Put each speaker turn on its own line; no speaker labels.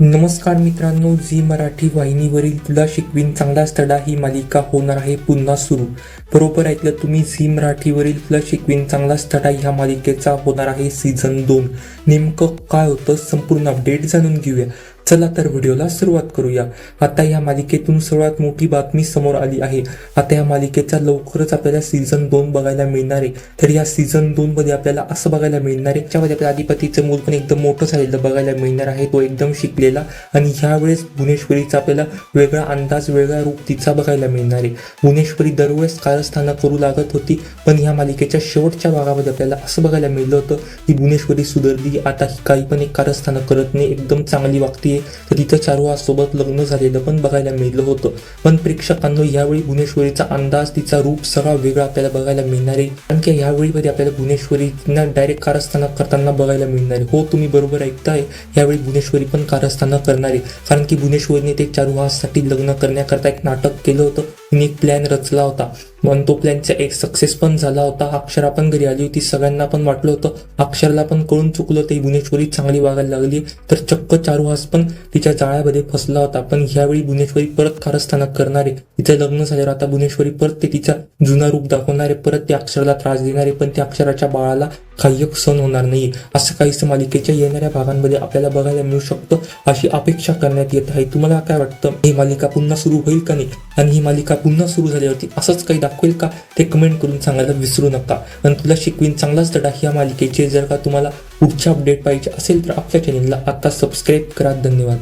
नमस्कार मित्रांनो झी मराठी वाहिनीवरील तुला शिकवीन चांगला स्थडा ही मालिका होणार आहे पुन्हा सुरू. बरोबर ऐकलं तुम्ही झी मराठीवरील तुला शिकवीन चांगला स्थडा ह्या मालिकेचा होणार आहे सीझन दोन. नेमकं काय होतं संपूर्ण अपडेट जाणून घेऊया. चला तर व्हिडिओला सुरुवात करूया. आता या मालिकेतून सर्वात मोठी बातमी समोर आली आहे. आता या मालिकेचा लवकरच आपल्याला सीझन दोन बघायला मिळणार आहे. तर या सीझन दोन मध्ये आपल्याला असं बघायला मिळणार आहे. त्यामध्ये आपल्या अधिपतीचं मूल पण एकदम मोठं झालेलं बघायला मिळणार आहे. तो एकदम शिकलेला आणि ह्यावेळेस भुवनेश्वरीचा आपल्याला वेगळा अंदाज वेगळा रूप तिचा बघायला मिळणार आहे. भुवनेश्वरी दरवेळेस कारस्थानं करू लागत होती पण ह्या मालिकेच्या शेवटच्या भागामध्ये आपल्याला असं बघायला मिळलं होतं की भुवनेश्वरी सुधरली. आता ही काही पण एक कारस्थानं करत नाही. एकदम चांगली वागते. तर तिथं चारुहाससोबत लग्न झालेलं पण बघायला मिळलं होतं. पण प्रेक्षकांना यावेळी भुवनेश्वरीचा अंदाज तिचा रूप सगळा वेगळा आपल्याला बघायला मिळणार आहे. कारण की यावेळी मध्ये आपल्याला भुवनेश्वरीना डायरेक्ट कारस्थाना करताना बघायला मिळणार आहे. हो तुम्ही बरोबर ऐकताय. यावेळी भुवनेश्वरी पण कारस्थाना करणार आहे. कारण की भुवनेश्वरीने ते चारुहाससाठी लग्न करण्याकरता एक नाटक केलं होतं. एक प्लॅन रचला होता. पण तो प्लॅनचा एक सक्सेस पण झाला होता. अक्षरा पण घरी आली होती. सगळ्यांना पण वाटलं होतं. अक्षरला पण कळून चुकलं होतं. भुवनेश्वरी चांगली वागायला लागली. तर चक्क चारुहास पण तिच्या जाळ्यामध्ये फसला होता. पण ह्यावेळी भुवनेश्वरी परत कारस्थानक करणारे तिचं लग्न झाल्यावर आता भुवनेश्वरी परत ते तिचा जुना रूप दाखवणारे परत ते अक्षराला त्रास देणारे पण त्या अक्षराच्या बाळाला काही सण होणार नाही. असं काहीच मालिकेच्या येणाऱ्या भागांमध्ये आपल्याला बघायला मिळू शकतं. अशी अपेक्षा करण्यात येत आहे. तुम्हाला काय वाटतं? ही मालिका पुन्हा सुरू होईल का नाही? आणि ही मालिका पुन्हा सुरू झाल्यावरती असंच काही दाखवेल का? ते कमेंट करून सांगायला विसरू नका. आणि तुला शिकवीन चांगलाच धडा ह्या मालिकेचे. जर का तुम्हाला पुढच्या अपडेट पाहिजे असेल तर आपल्या चॅनलला आता सबस्क्राईब करा. धन्यवाद.